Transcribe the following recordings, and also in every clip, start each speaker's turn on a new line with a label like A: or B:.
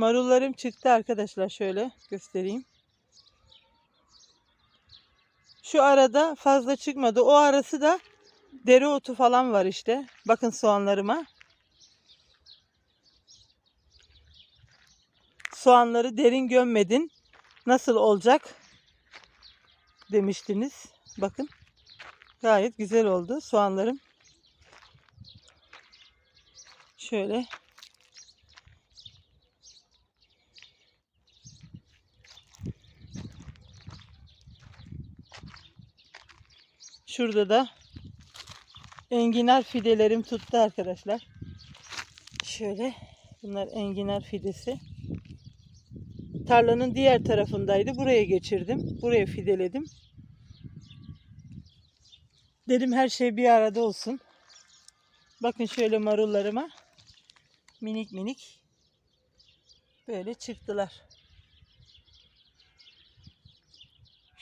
A: Marullarım çıktı arkadaşlar şöyle göstereyim. Şu arada fazla çıkmadı. O arası da dereotu falan var işte. Bakın soğanlarıma. Soğanları derin gömmedin. Nasıl olacak? Demiştiniz. Bakın. Gayet güzel oldu soğanlarım. Şöyle. Şurada da enginar fidelerim tuttu arkadaşlar. Şöyle. Bunlar enginar fidesi. Tarlanın diğer tarafındaydı. Buraya geçirdim. Buraya fideledim. Dedim her şey bir arada olsun. Bakın şöyle marullarıma minik minik böyle çıktılar.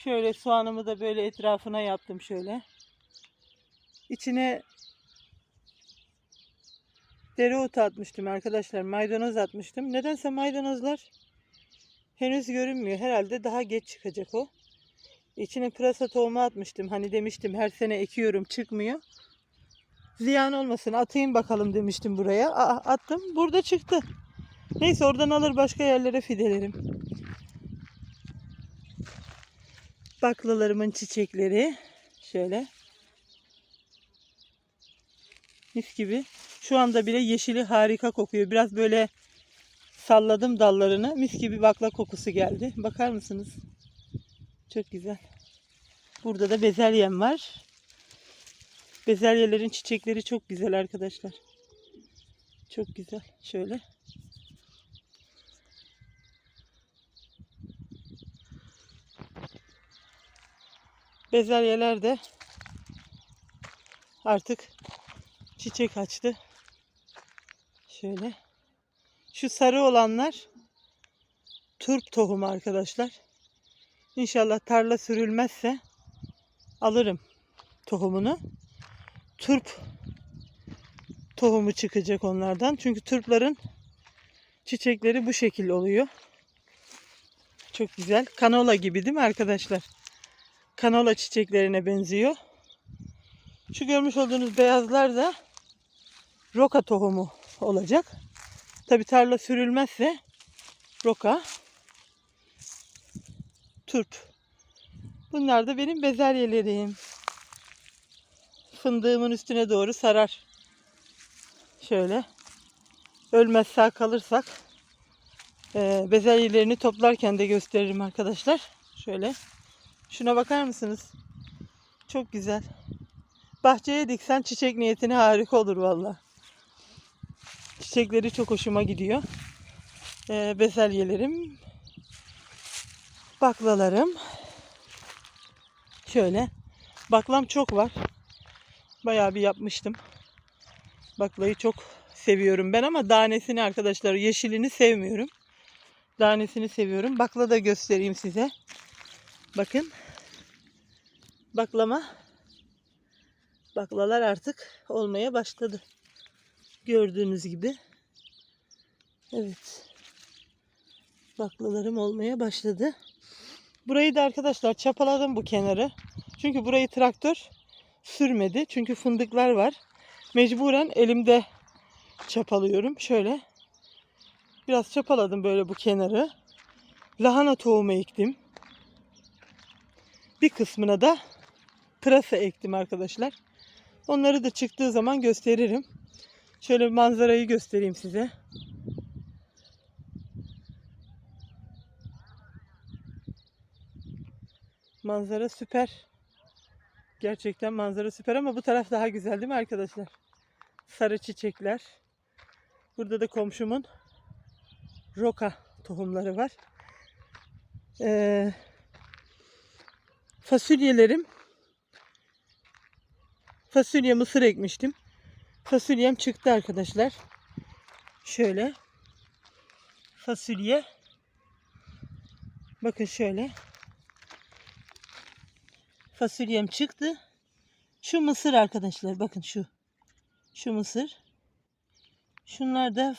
A: Şöyle soğanımı da böyle etrafına yaptım şöyle. İçine dereotu atmıştım arkadaşlar. Maydanoz atmıştım. Nedense maydanozlar henüz görünmüyor. Herhalde daha geç çıkacak o. İçine pırasa tohumu atmıştım. Hani demiştim her sene ekiyorum çıkmıyor. Ziyan olmasın atayım bakalım demiştim buraya. Aa, attım. Burada çıktı. Neyse oradan alır başka yerlere fidelerim. Baklalarımın çiçekleri. Şöyle. Mis gibi. Şu anda bile yeşili harika kokuyor. Biraz böyle salladım dallarını. Mis gibi bakla kokusu geldi. Bakar mısınız? Çok güzel. Burada da bezelyem var. Bezelyelerin çiçekleri çok güzel arkadaşlar. Çok güzel. Şöyle. Bezelyeler de artık çiçek açtı. Şöyle. Şu sarı olanlar turp tohumu arkadaşlar. İnşallah tarla sürülmezse alırım tohumunu. Turp tohumu çıkacak onlardan. Çünkü turpların çiçekleri bu şekil oluyor. Çok güzel. Kanola gibi değil mi arkadaşlar? Kanola çiçeklerine benziyor. Şu görmüş olduğunuz beyazlar da roka tohumu olacak. Tabi tarla sürülmezse roka, turp. Bunlar da benim bezelyelerim. Fındığımın üstüne doğru sarar. Şöyle. Ölmez sağ kalırsak e, bezelyelerini toplarken de gösteririm arkadaşlar. Şöyle. Şuna bakar mısınız? Çok güzel. Bahçeye diksen çiçek niyetine harika olur valla. Çiçekleri çok hoşuma gidiyor. Ee, bezelyelerim, baklalarım. Şöyle. Baklam çok var. Bayağı bir yapmıştım. Baklayı çok seviyorum ben ama tanesini arkadaşlar yeşilini sevmiyorum. Tanesini seviyorum. Bakla da göstereyim size. Bakın. Baklama. Baklalar artık olmaya başladı. Gördüğünüz gibi. Evet. Baklalarım olmaya başladı. Burayı da arkadaşlar çapaladım bu kenarı. Çünkü burayı traktör sürmedi. Çünkü fındıklar var. Mecburen elimde çapalıyorum. Şöyle. Biraz çapaladım böyle bu kenarı. Lahana tohumu ektim. Bir kısmına da pırasa ektim arkadaşlar. Onları da çıktığı zaman gösteririm. Şöyle bir manzarayı göstereyim size. Manzara süper. Gerçekten manzara süper ama bu taraf daha güzel değil mi arkadaşlar? Sarı çiçekler. Burada da komşumun roka tohumları var. Ee, fasulyelerim fasulye mısır ekmiştim. Fasulyem çıktı arkadaşlar. Şöyle fasulye bakın şöyle fasulyem çıktı. Şu mısır arkadaşlar bakın şu. Şu mısır. Şunlar da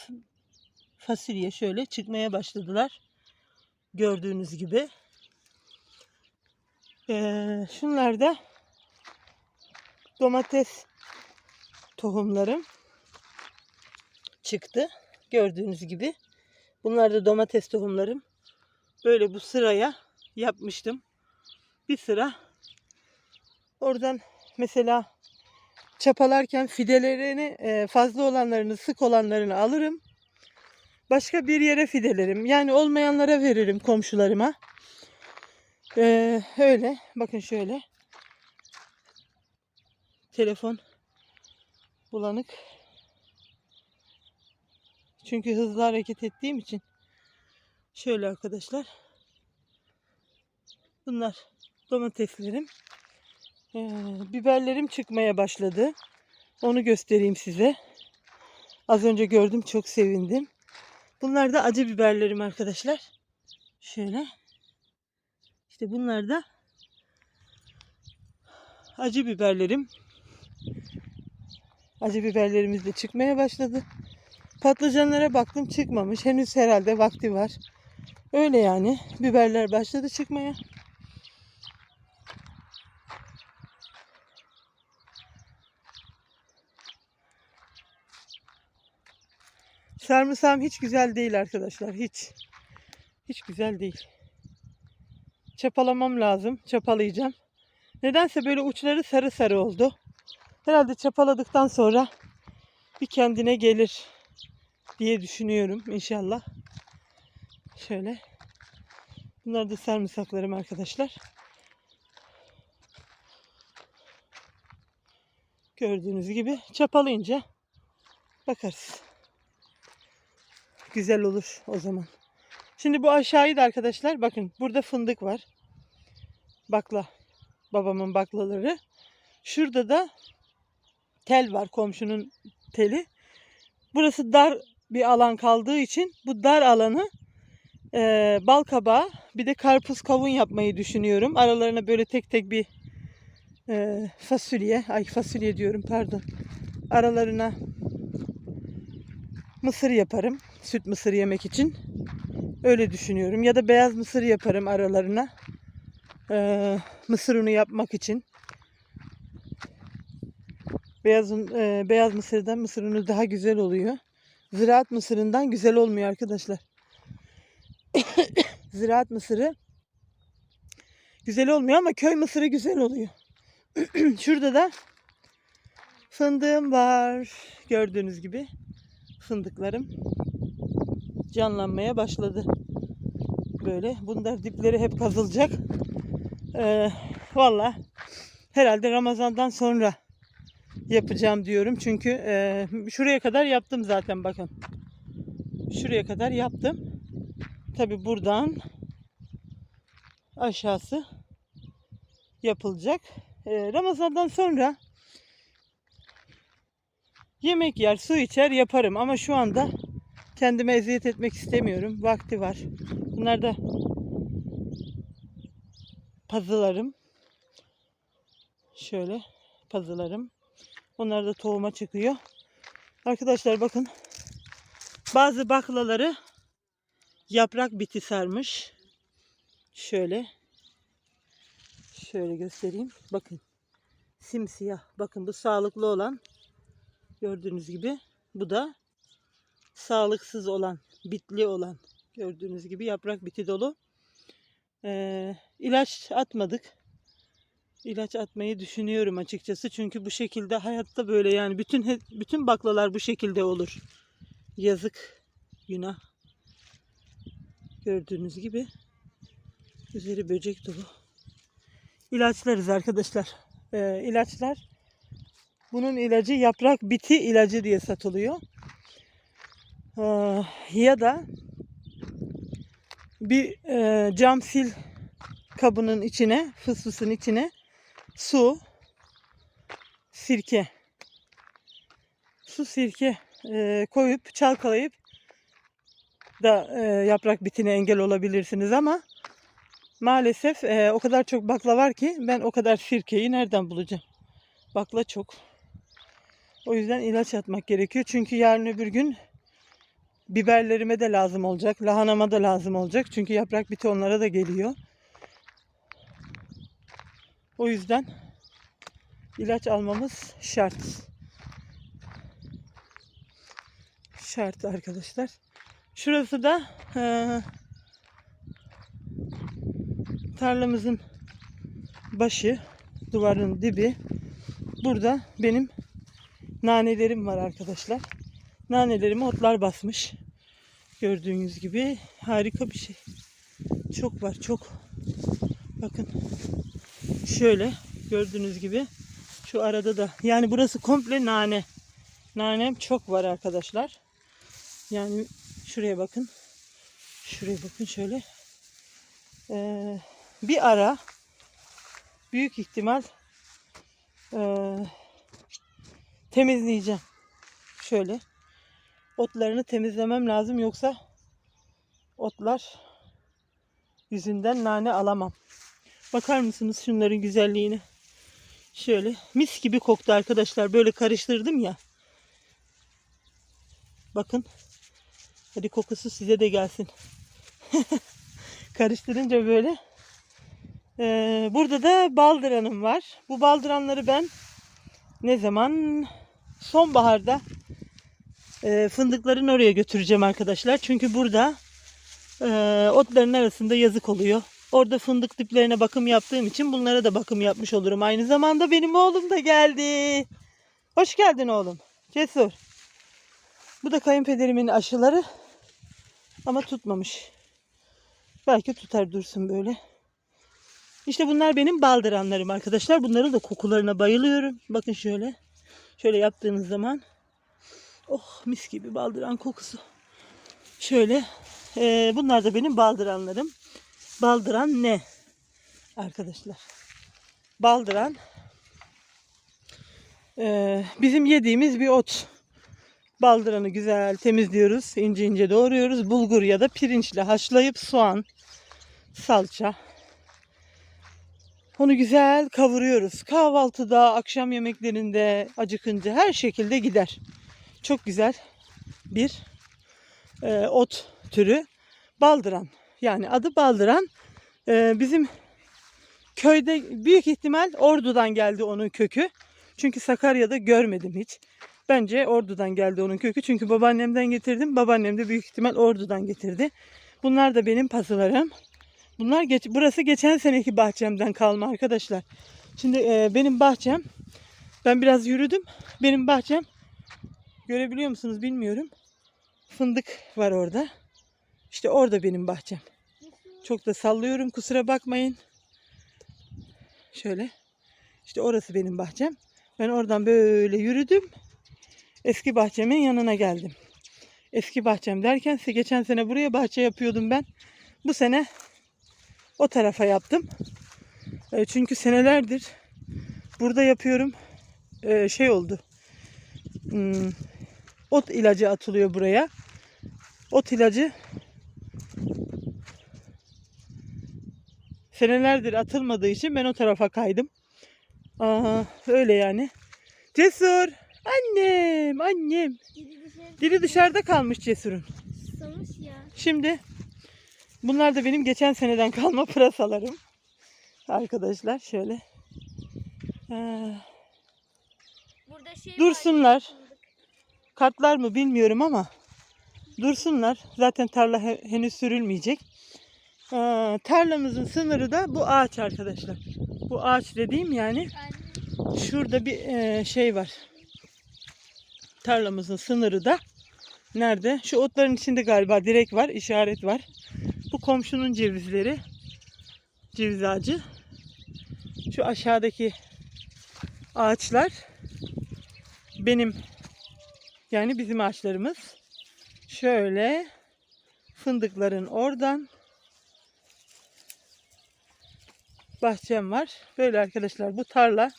A: fasulye şöyle çıkmaya başladılar. Gördüğünüz gibi. Ee, şunlar da domates tohumlarım çıktı. Gördüğünüz gibi. Bunlar da domates tohumlarım. Böyle bu sıraya yapmıştım. Bir sıra. Oradan mesela çapalarken fidelerini e, fazla olanlarını sık olanlarını alırım. Başka bir yere fidelerim. Yani olmayanlara veririm komşularıma. Ee, öyle. Bakın şöyle. Telefon bulanık. Çünkü hızlı hareket ettiğim için. Şöyle arkadaşlar. Bunlar domateslerim. Ee, biberlerim çıkmaya başladı. Onu göstereyim size. Az önce gördüm çok sevindim. Bunlar da acı biberlerim arkadaşlar. Şöyle. İşte bunlar da acı biberlerim. Acı biberlerimiz de çıkmaya başladı. Patlıcanlara baktım çıkmamış. Henüz herhalde vakti var. Öyle yani. Biberler başladı çıkmaya. Sarımsağım hiç güzel değil arkadaşlar. Hiç. Hiç güzel değil. Çapalamam lazım. Çapalayacağım. Nedense böyle uçları sarı sarı oldu. Herhalde çapaladıktan sonra bir kendine gelir diye düşünüyorum inşallah. Şöyle. Bunlar da sarımsaklarım arkadaşlar. Gördüğünüz gibi çapalayınca bakarız. Güzel olur o zaman. Şimdi bu aşağıyı da arkadaşlar bakın burada fındık var. Bakla. Babamın baklaları. Şurada da tel var komşunun teli. Burası dar bir alan kaldığı için bu dar alanı e, bal kabağı bir de karpuz kavun yapmayı düşünüyorum. Aralarına böyle tek tek bir e, fasulye, ay fasulye diyorum pardon. Aralarına mısır yaparım. Süt mısır yemek için. Öyle düşünüyorum. Ya da beyaz mısır yaparım aralarına. Ee, mısır unu yapmak için. Beyaz, e, beyaz mısırdan mısır unu daha güzel oluyor. Ziraat mısırından güzel olmuyor arkadaşlar. Ziraat mısırı güzel olmuyor ama köy mısırı güzel oluyor. Şurada da fındığım var. Gördüğünüz gibi fındıklarım canlanmaya başladı. Böyle. Bunlar dipleri hep kazılacak. Ee, Valla herhalde Ramazan'dan sonra yapacağım diyorum. Çünkü e, şuraya kadar yaptım zaten bakın. Şuraya kadar yaptım. Tabi buradan aşağısı yapılacak. Ee, Ramazan'dan sonra yemek yer, su içer yaparım ama şu anda kendime eziyet etmek istemiyorum. Vakti var. Bunlar da pazılarım. Şöyle pazılarım. Onlar da tohuma çıkıyor. Arkadaşlar bakın. Bazı baklaları yaprak biti sarmış. Şöyle. Şöyle göstereyim. Bakın. Simsiyah. Bakın bu sağlıklı olan. Gördüğünüz gibi. Bu da sağlıksız olan, bitli olan. Gördüğünüz gibi yaprak biti dolu. Ee, ilaç atmadık. İlaç atmayı düşünüyorum açıkçası. Çünkü bu şekilde hayatta böyle yani bütün bütün baklalar bu şekilde olur. Yazık, günah. Gördüğünüz gibi üzeri böcek dolu. İlaçlarız arkadaşlar. Ee, ilaçlar. Bunun ilacı yaprak biti ilacı diye satılıyor. Ee, ya da bir e, cam sil kabının içine, fısfısın içine su, sirke, su sirke e, koyup çalkalayıp da e, yaprak bitine engel olabilirsiniz ama maalesef o kadar çok bakla var ki ben o kadar sirkeyi nereden bulacağım? Bakla çok. O yüzden ilaç atmak gerekiyor. Çünkü yarın öbür gün biberlerime de lazım olacak. Lahanama da lazım olacak. Çünkü yaprak biti onlara da geliyor. O yüzden ilaç almamız şart. Şart arkadaşlar. Şurası da eee, tarlamızın başı, duvarın dibi. Burada benim nanelerim var arkadaşlar. Nanelerimi otlar basmış. Gördüğünüz gibi harika bir şey. Çok var çok. Bakın. Şöyle gördüğünüz gibi şu arada da yani burası komple nane. Nanem çok var arkadaşlar. Yani şuraya bakın. Şuraya bakın şöyle. Ee, bir ara büyük ihtimal ee, temizleyeceğim. Şöyle. Otlarını temizlemem lazım yoksa otlar yüzünden nane alamam. Bakar mısınız şunların güzelliğine? Şöyle mis gibi koktu arkadaşlar. Böyle karıştırdım ya. Bakın. Hadi kokusu size de gelsin. Karıştırınca böyle. Ee, burada da baldıranım var. Bu baldıranları ben ne zaman? Sonbaharda e, fındıkların oraya götüreceğim arkadaşlar. Çünkü burada e, otların arasında yazık oluyor. Orada fındık diplerine bakım yaptığım için bunlara da bakım yapmış olurum. Aynı zamanda benim oğlum da geldi. Hoş geldin oğlum. Cesur. Bu da kayınpederimin aşıları. Ama tutmamış. Belki tutar dursun böyle. İşte bunlar benim baldıranlarım arkadaşlar. Bunların da kokularına bayılıyorum. Bakın şöyle. Şöyle yaptığınız zaman. Oh mis gibi baldıran kokusu. Şöyle. eee, bunlar da benim baldıranlarım. Baldıran ne? Arkadaşlar. Baldıran eee, bizim yediğimiz bir ot. Baldıranı güzel temizliyoruz. ince ince doğruyoruz. Bulgur ya da pirinçle haşlayıp soğan, salça. Onu güzel kavuruyoruz. Kahvaltıda, akşam yemeklerinde, acıkınca her şekilde gider. Çok güzel bir e, ot türü. Baldıran. Yani adı baldıran. E, bizim köyde büyük ihtimal Ordu'dan geldi onun kökü. Çünkü Sakarya'da görmedim hiç. Bence Ordu'dan geldi onun kökü. Çünkü babaannemden getirdim. Babaannem de büyük ihtimal Ordu'dan getirdi. Bunlar da benim pazılarım. Bunlar geç, burası geçen seneki bahçemden kalma arkadaşlar. Şimdi e, benim bahçem ben biraz yürüdüm. Benim bahçem görebiliyor musunuz bilmiyorum. Fındık var orada. İşte orada benim bahçem. Çok da sallıyorum kusura bakmayın. Şöyle. İşte orası benim bahçem. Ben oradan böyle yürüdüm. Eski bahçemin yanına geldim. Eski bahçem derken ise geçen sene buraya bahçe yapıyordum ben. Bu sene o tarafa yaptım. E, çünkü senelerdir burada yapıyorum. E, şey oldu. Hmm, ot ilacı atılıyor buraya. Ot ilacı senelerdir atılmadığı için ben o tarafa kaydım. Aa, öyle yani. Cesur. Annem, annem. Dili dışarıda kalmış Cesur'un. Şimdi bunlar da benim geçen seneden kalma pırasalarım. Arkadaşlar şöyle. Ee,
B: Burada şey
A: Dursunlar.
B: var.
A: Kartlar mı bilmiyorum ama dursunlar. Zaten tarla he- henüz sürülmeyecek. Ee, tarlamızın sınırı da bu ağaç arkadaşlar. Bu ağaç dediğim yani şurada bir e, şey var. Tarlamızın sınırı da nerede? Şu otların içinde galiba direk var, işaret var. Bu komşunun cevizleri. Ceviz ağacı. Şu aşağıdaki ağaçlar benim yani bizim ağaçlarımız. Şöyle fındıkların oradan bahçem var. Böyle arkadaşlar bu tarla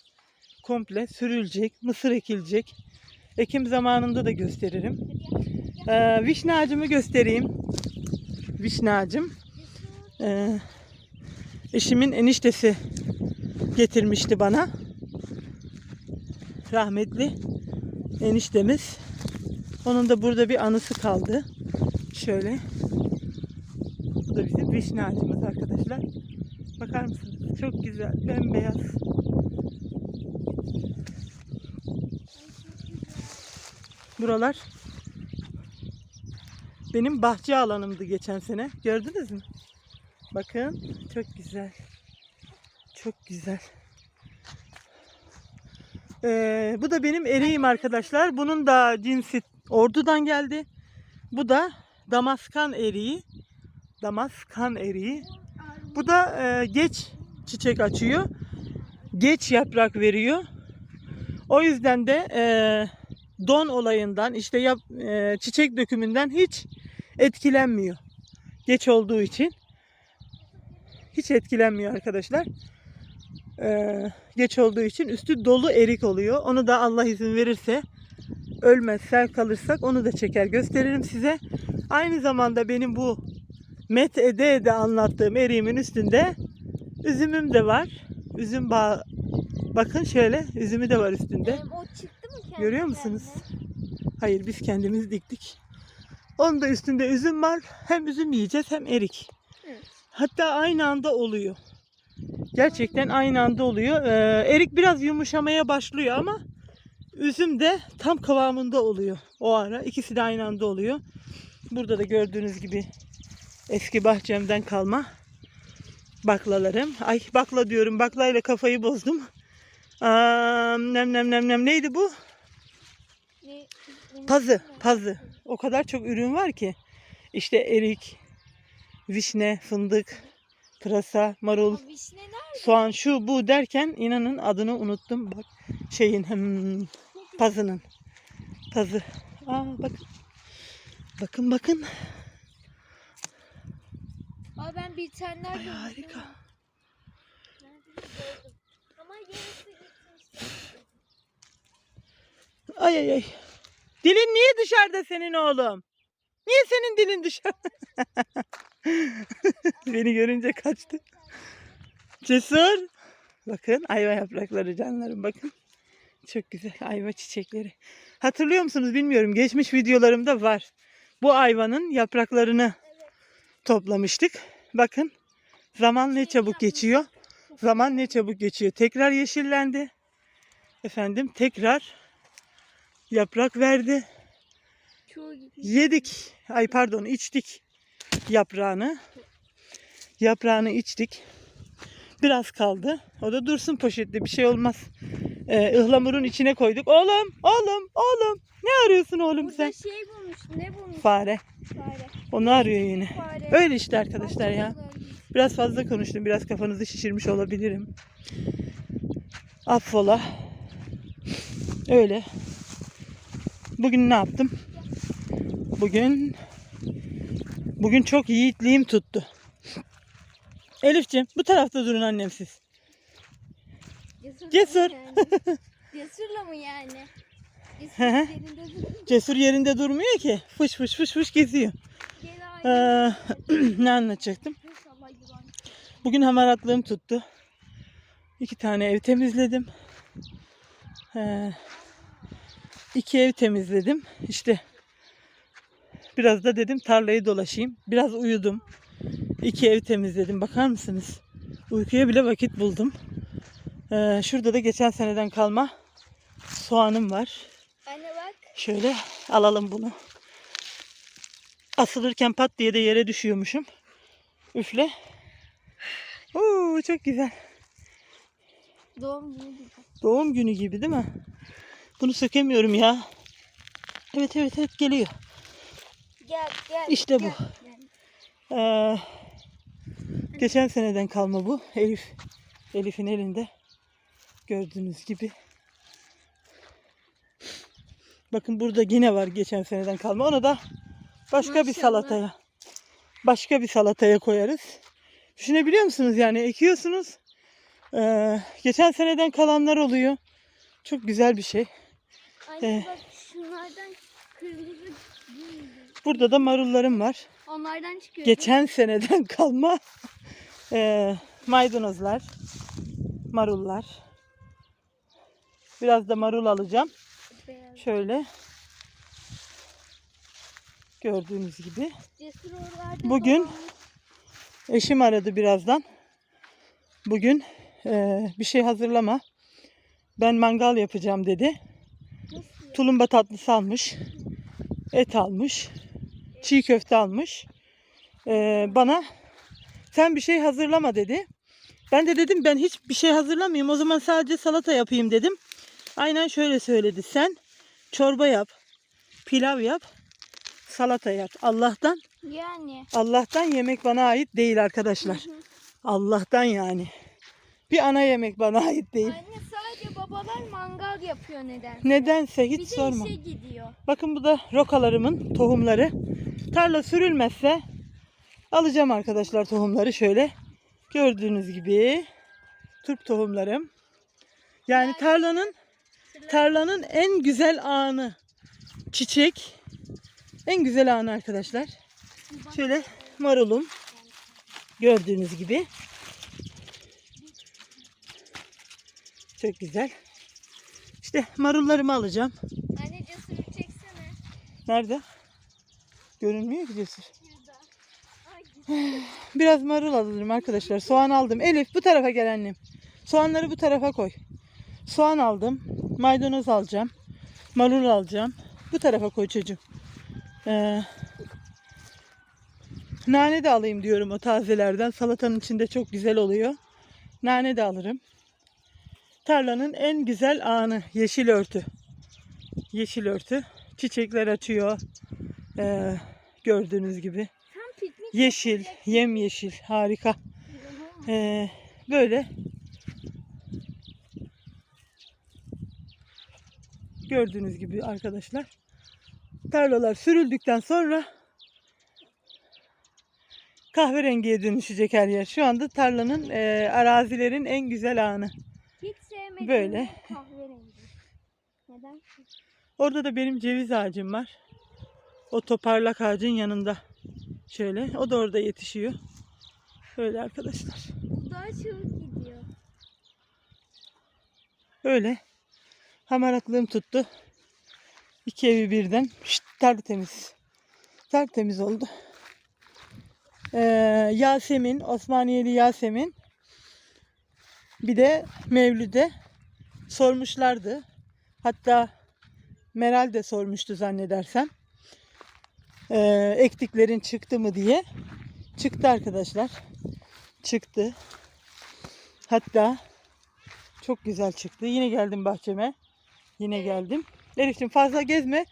A: komple sürülecek, mısır ekilecek. Ekim zamanında da gösteririm. Ee, vişne ağacımı göstereyim. Vişne ağacım. Ee, eşimin eniştesi getirmişti bana. Rahmetli eniştemiz. Onun da burada bir anısı kaldı. Şöyle. Bu da bizim vişne ağacımız arkadaşlar. Bakar mısınız? Çok güzel. Bembeyaz. Buralar benim bahçe alanımdı geçen sene. Gördünüz mü? Bakın çok güzel. Çok güzel. Ee, bu da benim eriğim arkadaşlar. Bunun da cinsi ordudan geldi. Bu da damaskan eriği. Damaskan eriği. Bu da e, geç çiçek açıyor. Geç yaprak veriyor. O yüzden de e, don olayından işte yap, e, çiçek dökümünden hiç etkilenmiyor. Geç olduğu için hiç etkilenmiyor arkadaşlar. Ee, geç olduğu için üstü dolu erik oluyor. Onu da Allah izin verirse ölmezse kalırsak onu da çeker gösteririm size. Aynı zamanda benim bu met ede ede anlattığım eriğimin üstünde üzümüm de var. Üzüm bağı bakın şöyle üzümü de var üstünde.
B: Em, o çıktı mı kendi
A: Görüyor musunuz?
B: kendine?
A: Hayır biz kendimiz diktik. Onun da üstünde üzüm var. Hem üzüm yiyeceğiz hem erik.
B: Evet.
A: Hatta aynı anda oluyor. Gerçekten aynı anda oluyor. Ee, erik biraz yumuşamaya başlıyor ama üzüm de tam kıvamında oluyor o ara. İkisi de aynı anda oluyor. Burada da gördüğünüz gibi eski bahçemden kalma baklalarım. Ay bakla diyorum. Baklayla kafayı bozdum. Aa, nem nem nem nem neydi bu?
B: Ne-
A: Pazı, pazı. O kadar çok ürün var ki. İşte erik, vişne, fındık, pırasa, marul, soğan, şu bu derken inanın adını unuttum. Bak şeyin hmm, pazının. Pazı. Aa bakın. Bakın bakın.
B: Aa ben bir tane
A: Ay,
B: gördüm.
A: harika.
B: Ama yarısı.
A: Ay ay ay. Dilin niye dışarıda senin oğlum? Niye senin dilin dışarıda? Beni görünce kaçtı. Cesur. Bakın ayva yaprakları canlarım bakın. Çok güzel ayva çiçekleri. Hatırlıyor musunuz bilmiyorum. Geçmiş videolarımda var. Bu ayvanın yapraklarını toplamıştık. Bakın zaman ne çabuk geçiyor. Zaman ne çabuk geçiyor. Tekrar yeşillendi. Efendim tekrar yaprak verdi. Yedik. Ay pardon içtik yaprağını. Yaprağını içtik. Biraz kaldı. O da dursun poşette bir şey olmaz. Ee, ıhlamurun içine koyduk. Oğlum, oğlum, oğlum. Ne arıyorsun oğlum
B: Burada
A: sen?
B: şey bulmuş. Ne bulmuş?
A: Fare.
B: Fare.
A: Onu arıyor yine.
B: Fare.
A: Öyle işte arkadaşlar ya. Biraz fazla konuştum. Biraz kafanızı şişirmiş olabilirim. Affola. Öyle. Bugün ne yaptım? Bugün bugün çok yiğitliğim tuttu. Elifciğim bu tarafta durun annem siz.
B: Cesurla
A: Cesur.
B: mı yani? Cesurla mı yani? Cesur
A: Hı hı.
B: üzerinde dur-
A: Cesur yerinde durmuyor ki. Fış fış fış fış geziyor. Ee, ne anlatacaktım?
B: İnşallah yılan.
A: Bugün hamaratlığım tuttu. İki tane ev temizledim. Ee, iki ev temizledim. İşte biraz da dedim tarlayı dolaşayım. Biraz uyudum. İki ev temizledim. Bakar mısınız? Uykuya bile vakit buldum. Ee, şurada da geçen seneden kalma soğanım var.
B: Anne bak.
A: Şöyle alalım bunu. Asılırken pat diye de yere düşüyormuşum. Üfle. Oo, çok güzel.
B: Doğum günü gibi.
A: Doğum günü gibi değil mi? Bunu sökemiyorum ya. Evet evet evet geliyor.
B: Gel gel.
A: İşte bu.
B: gel. Yani
A: Ee, geçen seneden kalma bu. Elif. Elif'in elinde. Gördüğünüz gibi. Bakın burada yine var geçen seneden kalma. Onu da başka bir
B: Maşallah.
A: salataya. Başka bir salataya koyarız. Düşünebiliyor musunuz yani ekiyorsunuz. Ee, geçen seneden kalanlar oluyor. Çok güzel bir şey.
B: Anne
A: Eh.
B: bak şunlardan kırmızı.
A: Burada da marullarım var.
B: Onlardan çıkıyor.
A: geçen seneden kalma eee, maydanozlar, marullar. Biraz da marul alacağım.
B: Beyaz.
A: Şöyle. Gördüğünüz gibi. Bugün- Eşim aradı birazdan. Bugün eee, bir şey hazırlama. Ben mangal yapacağım dedi. Tulumba tatlısı almış. Et almış. Çiğ köfte almış. Eee, bana sen bir şey hazırlama dedi. Ben de dedim ben hiç bir şey hazırlamayayım. O zaman sadece salata yapayım dedim. Aynen şöyle söyledi. Sen çorba yap. Pilav yap. Salata yap. Allah'tan
B: Yani.
A: Allah'tan yemek bana ait değil arkadaşlar. Allah'tan yani. Bir ana yemek bana ait değil.
B: Anne sadece babalar mangal yapıyor neden?
A: Nedense
B: Bir
A: hiç
B: de
A: sorma.
B: işe gidiyor.
A: Bakın bu da rokalarımın tohumları. Tarla sürülmezse alacağım arkadaşlar tohumları şöyle. Gördüğünüz gibi turp tohumlarım. Yani tarlanın tarlanın en güzel anı. Çiçek. En güzel anı arkadaşlar. Şöyle marulum. Gördüğünüz gibi. Çok güzel. İşte marullarımı alacağım.
B: Anne cesuru çeksene.
A: Nerede? Görünmüyor ki cesur. Biraz marul alırım arkadaşlar. Soğan aldım. Elif bu tarafa gel annem. Soğanları bu tarafa koy. Soğan aldım. Maydanoz alacağım. Marul alacağım. Bu tarafa koy çocuğum. Ee, nane de alayım diyorum o tazelerden. Salatanın içinde çok güzel oluyor. Nane de alırım. Tarlanın en güzel anı yeşil örtü. Yeşil örtü. Çiçekler açıyor. Ee, gördüğünüz gibi.
B: Tam piknik
A: Yeşil, yemyeşil, harika. Ee, böyle gördüğünüz gibi arkadaşlar tarlalar sürüldükten sonra kahverengiye dönüşecek her yer. Şu anda tarlanın e, arazilerin en güzel anı. Böyle.
B: kahverengi. Neden?
A: Orada da benim ceviz ağacım var. O toparlak ağacın yanında. Şöyle. O da orada yetişiyor. Böyle arkadaşlar.
B: Bu daha çabuk gidiyor.
A: Öyle. Hamaratlığım tuttu. İki evi birden. Şşt, tertemiz. Tertemiz oldu. Ee, Yasemin, Osmaniyeli Yasemin. Bir de Mevlüt'e sormuşlardı. Hatta Meral de sormuştu zannedersem. Ee, ektiklerin çıktı mı diye. Çıktı arkadaşlar. Çıktı. Hatta çok güzel çıktı. Yine geldim bahçeme. Yine geldim. Elif'ciğim fazla gezme.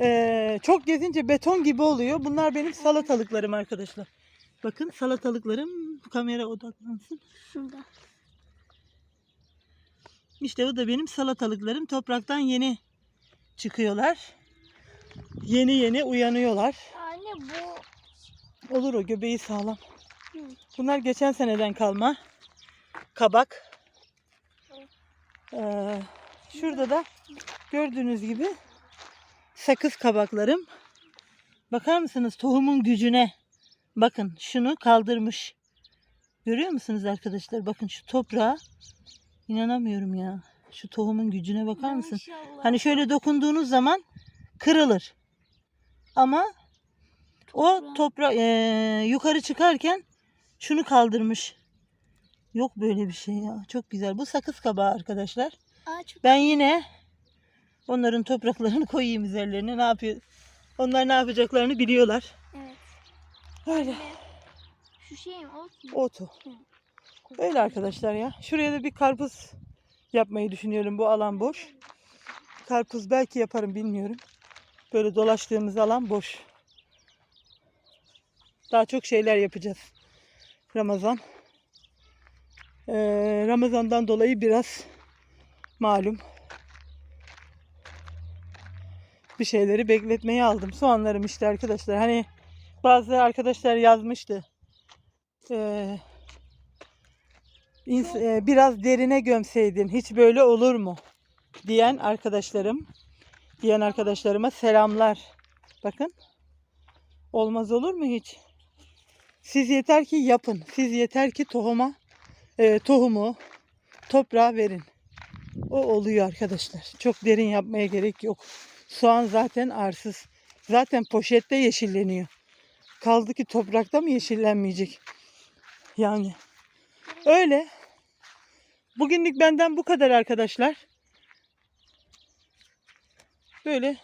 A: Ee, çok gezince beton gibi oluyor. Bunlar benim salatalıklarım arkadaşlar. Bakın salatalıklarım. Kamera odaklansın.
B: Şurada.
A: İşte bu da benim salatalıklarım. Topraktan yeni çıkıyorlar. Yeni yeni uyanıyorlar.
B: Anne bu
A: Olur o göbeği sağlam. Bunlar geçen seneden kalma. Kabak. Ee, şurada da gördüğünüz gibi sakız kabaklarım. Bakar mısınız tohumun gücüne? Bakın şunu kaldırmış. Görüyor musunuz arkadaşlar? Bakın şu toprağa. İnanamıyorum ya. Şu tohumun gücüne bakar mısın?
B: maşallah.
A: Hani şöyle dokunduğunuz zaman kırılır. Ama o
B: Toprağı.
A: topra eee, yukarı çıkarken şunu kaldırmış. Yok böyle bir şey ya. Çok güzel. Bu sakız kabağı arkadaşlar.
B: Aa, çok
A: Ben yine onların topraklarını koyayım üzerlerine. Ne yapıyor? Onlar ne yapacaklarını biliyorlar.
B: evet.
A: Öyle.
B: Şu şey mi? Ot mu?
A: Öyle arkadaşlar ya. Şuraya da bir karpuz yapmayı düşünüyorum. Bu alan boş. Karpuz belki yaparım bilmiyorum. Böyle dolaştığımız alan boş. Daha çok şeyler yapacağız. Ramazan. Ee, Ramazan'dan dolayı biraz malum bir şeyleri bekletmeye aldım. Soğanlarım işte arkadaşlar. Hani bazı arkadaşlar yazmıştı. Ee, e, biraz derine gömseydin hiç böyle olur mu? Diyen arkadaşlarım, diyen arkadaşlarıma selamlar. Bakın. Olmaz olur mu hiç? Siz yeter ki yapın. Siz yeter ki tohuma, e, tohumu toprağa verin. O oluyor arkadaşlar. Çok derin yapmaya gerek yok. Soğan zaten arsız. Zaten poşette yeşilleniyor. Kaldı ki toprakta mı yeşillenmeyecek? Yani öyle. Bugünlük benden bu kadar arkadaşlar. Böyle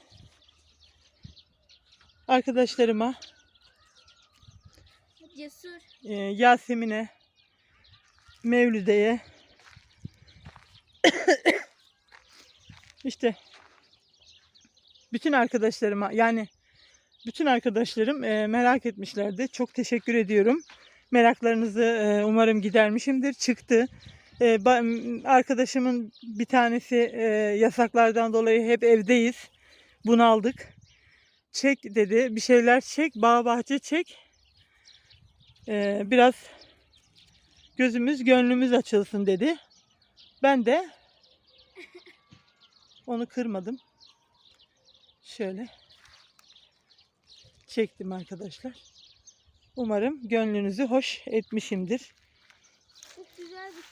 A: arkadaşlarıma,
B: Cesur.
A: e, Yasemin'e, Mevlüde'ye işte bütün arkadaşlarıma yani bütün arkadaşlarım e, merak etmişlerdi. Çok teşekkür ediyorum. Meraklarınızı e, umarım gidermişimdir. Çıktı. E, ba- arkadaşımın bir tanesi e, yasaklardan dolayı hep evdeyiz. Bunaldık. Çek dedi. Bir şeyler çek. Bağ bahçe çek. E, biraz gözümüz gönlümüz açılsın dedi. Ben de onu kırmadım. Şöyle çektim arkadaşlar. Umarım gönlünüzü hoş etmişimdir.
B: Çok güzel bir.